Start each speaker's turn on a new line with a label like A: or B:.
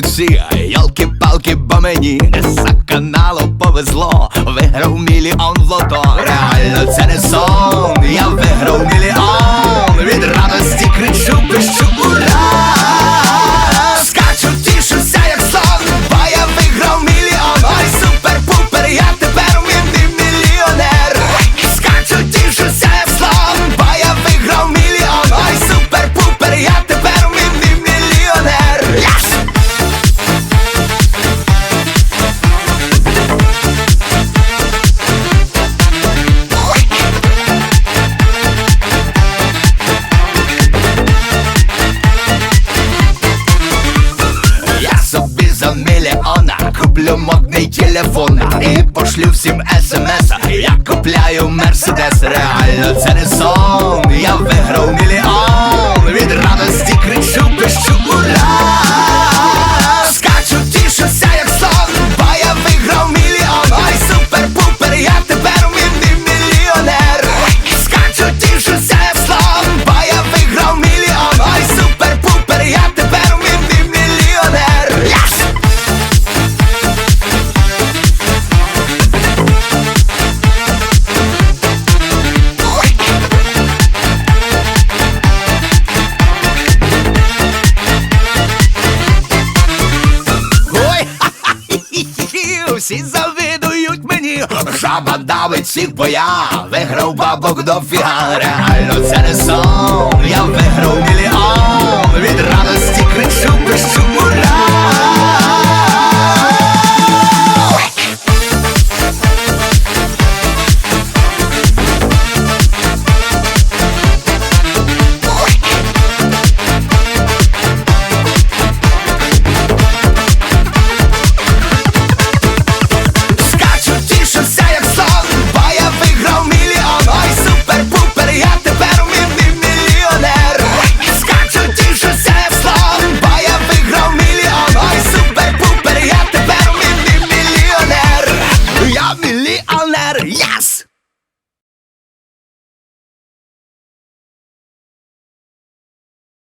A: всі, йолки-палки, бо мені за каналу повезло, виграв мільйон в лото. Реально це не сон, я виграв мільйон. Куплю телефон. І пошлю всім смс Я купляю мерседес, реально це не сон. Я виграв мільйон. Від радості всі завидують мені, жаба давить всіх, бо я виграв бабок до фіга. Реально це